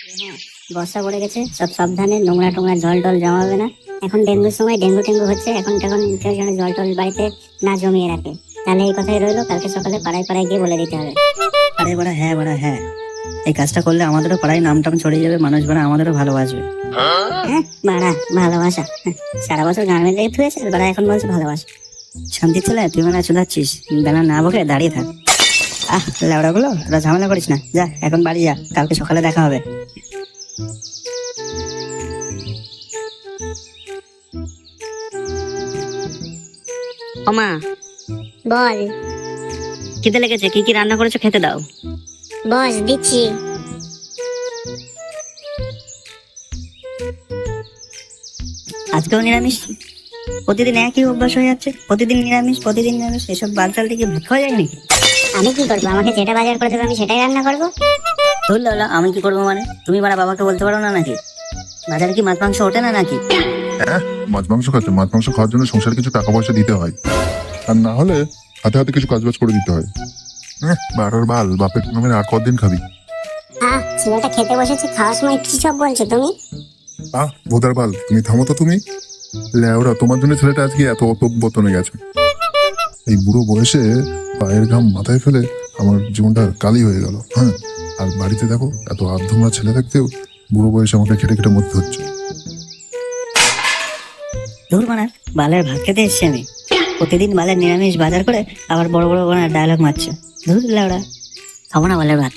হ্যাঁ বর্ষা পড়ে গেছে সব সাবধানে নোংরা টোংরা জল টল জমাবে না। এখন ডেঙ্গুর সময় ডেঙ্গু টেঙ্গু হচ্ছে এখন তখন কেউ যেন জল টল বাড়িতে না জমিয়ে রাখে। তাহলে এই কথাই রইল কালকে সকালে পাড়ায় পাড়ায় গিয়ে বলে দিতে হবে। আরে বড়া হ্যাঁ বড়া হ্যাঁ। এই কাজটা করলে আমাদেরও পাড়ায় নাম টাম ছড়িয়ে যাবে মানুষ বড়া আমাদেরও ভালোবাসবে। হ্যাঁ বাড়া ভালোবাসা। হ্যাঁ, সারা বছর দিকে থুয়েছে আর বাড়া এখন বলছে ভালোবাসা। শান্তি ছেলে তুই মানে চুদাচ্ছিস বেলা না বকে দাঁড়িয়ে থাক। আহ লেবড়া গুলো ঝামেলা করিস না। যা এখন বাড়ি যা কালকে সকালে দেখা হবে। ওমা বল। খিদে লেগেছে কি কি রান্না করেছ খেতে দাও। বস দিচ্ছি। আজকেও নিরামিষ? প্রতিদিন একই অভ্যাস হয়ে যাচ্ছে? প্রতিদিন নিরামিষ প্রতিদিন নিরামিষ এসব বালচাল থেকে ভূত হয়ে যায় নাকি? আমি কি করব? আমাকে যেটা বাজার করে দেবে আমি সেটাই রান্না করব? ধরলে হলো আমি কি করব মানে? তুমি বাড়া বাবাকে বলতে পারো না নাকি? বাজারে কি মাছ মাংস ওঠে না নাকি? হ্যাঁ মাছ মাংস খাচ্ছে মাছ মাংস খাওয়ার জন্য সংসারে কিছু টাকা পয়সা দিতে হয়। আর না হলে হাতে হাতে কিছু কাজবাজ করে দিতে হয়। হ্যাঁ বারোর বাল বাপের নামের আর কদিন খাবি। আহ ছেলেটা খেতে বসেছে খাওয়ার সময় কি সব বলছো তুমি? আহ ভোদার বাল তুমি থামো তো তুমি। লেওরা তোমার জন্য ছেলেটা আজকে এত অতব্যতনে গেছে। এই বুড়ো বয়সে পায়ের ঘাম মাথায় ফেলে আমার জীবনটা কালি হয়ে গেল হ্যাঁ? আর বাড়িতে দেখো, এত আধমরা ছেলে থাকতেও বুড়ো বয়সে আমাকে খেটে খেটে মরতে হচ্ছে। দূর মানে বালের ভাত খেতে এসছি আমি। প্রতিদিন বালের নিরামিষ বাজার করে আবার বড় বড় বড় ডায়লগ মারছে। ধুর লাউড়া খাব না বালের ভাত।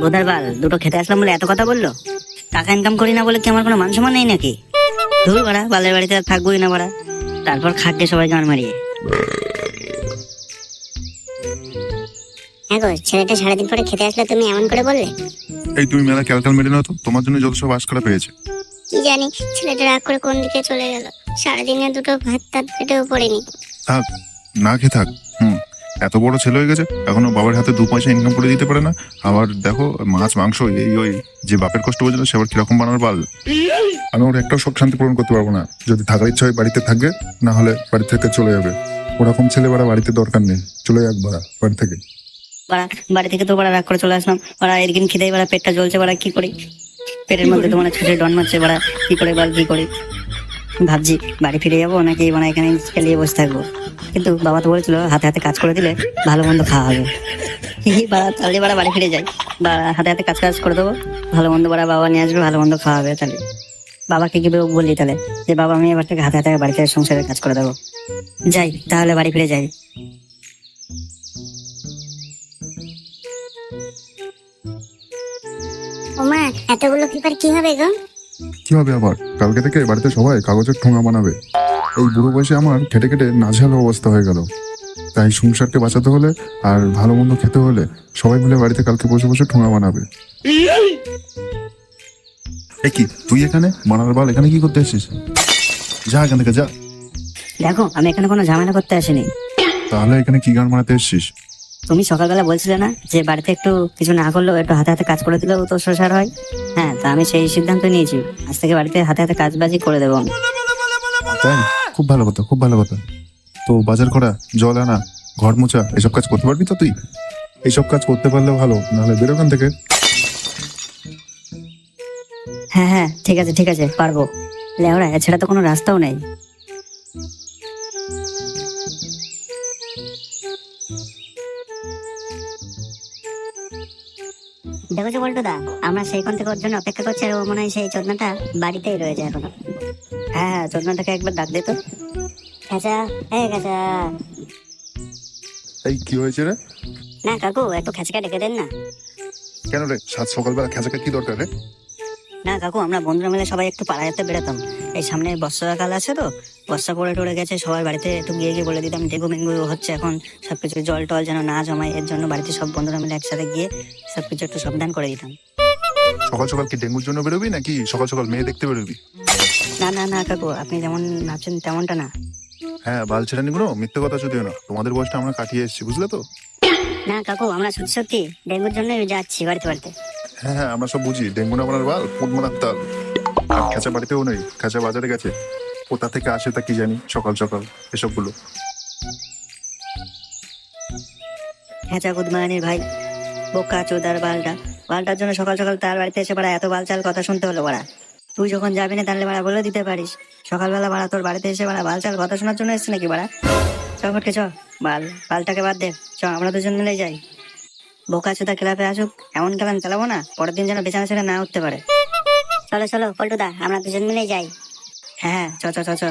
বোধার বাল, দুটো খেতে আসলাম বলে এত কথা বলল? টাকা ইনকাম করি না বলে কি আমার কোনো মান সম্মান নেই নাকি? ধুর বাড়া বালের বাড়িতে আর থাকবোই না বাড়া। তারপর খাটকে সবাই গান মারিয়ে। হ্যাঁ গো ছেলেটা সারাদিন পরে খেতে আসলে তুমি এমন করে বললে? এই তুমি মেলা ক্যালকাল মেরে নাও তো তোমার জন্য যত সব আশকারা পেয়েছে। কি জানি ছেলেটা রাগ করে কোন দিকে চলে গেল। সারাদিনে দুটো ভাত টাত পেটেও পড়েনি। থাক না খেয়ে থাক হুম। এত বড় ছেলে হয়ে গেছে, এখনও বাবার হাতে দু পয়সা ইনকাম করে দিতে পারে না। আবার দেখো, মাছ, মাংস, এই, ওই, যে বাপের কষ্ট বোঝে না সে কীরকম বানার বাল। আমি ওর একটাও শখ শান্তি পূরণ করতে পারব না। যদি থাকার ইচ্ছা হয় বাড়িতে থাকবে, না হলে বাড়ি থেকে চলে যাবে। ওরকম ছেলে বাড়া বাড়িতে দরকার নেই। চলে যাক বাড়া, বাড়ি থেকে। বাড়া, বাড়ি থেকে তো বাড়া রাগ করে চলে আসলাম। বাড়া এরকম খিদে বাড়া, পেটটা জ্বলছে বাড়া, কি করি? পেটের মধ্যে তো মানে ছুটে ডন মারছে বাড়া, কি করে বল কি করি? ভাবছি, বাড়ি ফিরে যাব নাকি মানে এখানে খেলিয়ে বসে থাকব। কিন্তু বাবা তো বলেছিল, হাতে হাতে কাজ করে দিলে ভালো মন্দ খাওয়া হবে। বাড়া, তাহলে বাড়া বাড়ি ফিরে যাই। বা, হাতে হাতে কাজ কাজ করে দেবো, ভালো মন্দ বাড়া বাবা নিয়ে আসবে, ভালো মন্দ খাওয়া হবে তাহলে। বাবাকে কি বললি তাহলে? যে বাবা, আমি এবার থেকে হাতে হাতে বাড়িতে সংসারের কাজ করে দেবো। যাই, তাহলে বাড়ি ফিরে যাই। ওমা, এতগুলো পেপার কি হবে গো? হবে আবার। কালকে থেকে বাড়িতে সবাই কাগজের ঠোঙা বানাবে। এই বুড়ো বয়সে আমার খেটে খেটে নাঝাল অবস্থা হয়ে গেল। তাই সংসারকে বাঁচাতে হলে আর ভালো মন্দ খেতে হলে সবাই মিলে বাড়িতে কালকে বসে বসে ঠোঙা বানাবে। এ কি তুই এখানে? বানার বাল এখানে কি করতে এসেছিস? যা এখান থেকে যা। দেখো আমি এখানে কোনো ঝামেলা করতে আসিনি। তাহলে এখানে কি গান বানাতে এসেছিস? তুমি সকালবেলা বলছিলে না যে বাড়িতে একটু কিছু না করলেও একটু হাতে হাতে কাজ করে দিলেও তো সংসার হয়? হ্যাঁ তা আমি সেই সিদ্ধান্ত নিয়েছি। আজ থেকে বাড়িতে হাতে হাতে কাজ বাজি করে দেবো আমি। তাই? খুব ভালো কথা খুব ভালো কথা। তো বাজার করা জল আনা ঘর মোছা এসব কাজ করতে পারবি তো তুই? এইসব কাজ করতে পারলে ভালো নাহলে বেরোখান থেকে। হ্যাঁ হ্যাঁ ঠিক আছে ঠিক আছে পারব। লেওড়া এছাড়া তো কোনো রাস্তাও নেই। দেখেছ দা আমরা সেইখান থেকে ওর জন্য অপেক্ষা করছি আর ও মনে হয় সেই চোদনাটা বাড়িতেই রয়েছে এখনও। হ্যাঁ হ্যাঁ চোদনাটাকে একবার ডাক দে তো। হ্যাঁ কাঁচা। এই কি হয়েছে রে? না কাকু একটু খেঁচকা ডেকে দেন না। কেন রে সাত সকালবেলা খেঁচাকে কি দরকার রে? না কাকু আমরা বন্ধুরা মিলে সবাই একটু পাড়ায় যেতে বেরোতাম এই সামনে বর্ষাকাল আছে তো বর্ষা পড়ে টড়ে গেছে সবাই বাড়িতে একটু গিয়ে গিয়ে বলে দিতাম ডেঙ্গু মেঙ্গু হচ্ছে এখন সবকিছু জল টল যেন না জমায় এর জন্য বাড়িতে সব বন্ধুরা মিলে একসাথে গিয়ে সবকিছু একটু সাবধান করে দিতাম। সকাল সকাল কি ডেঙ্গুর জন্য বেরোবি নাকি সকাল সকাল মেয়ে দেখতে বেরোবি? না না না কাকু আপনি যেমন ভাবছেন তেমনটা না। হ্যাঁ বাল ছেড়ে নিগুলো মিথ্যে কথা যদিও না। তোমাদের বয়সটা আমরা কাটিয়ে এসেছি বুঝলে তো? না কাকু আমরা সত্যি সত্যি ডেঙ্গুর জন্য যাচ্ছি বাড়িতে বাড়িতে। হ্যাঁ হ্যাঁ আমরা সব বুঝি ডেঙ্গু না বানার বাল পোদ মানার তাল। আর খেঁচা বাড়িতেও নেই খেঁচা বাজারে গেছে। কোথা থেকে আসে তা কি জানি? সকাল সকাল, এসবগুলো। গুদমানির ভাই, বোকা, চোদার বালটা। বালটার জন্য সকাল সকাল তার বাড়িতে এসে এত বালচাল কথা শুনতে হলো তুই যখন যাবি না, তাহলে বাড়া বলে দিতে পারিস। সকালবেলা বাড়া, তোর বাড়িতে এসে বাড়া বালচাল কথা শোনার জন্য এসছে নাকি বাড়া? চ, বাল, বালটাকে বাদ দে। চ, আমরা দুজন মিলে যাই। বোকা, চোদা ক্লাবে আসুক, এমন খেলাম চালাবো না, পরের দিন যেন বেচানা ছেড়ে না উঠতে পারে। চলো চলো, পল্টুদা, আমরা দুজন মিলে যাই। হ্যাঁ চ চ চ চ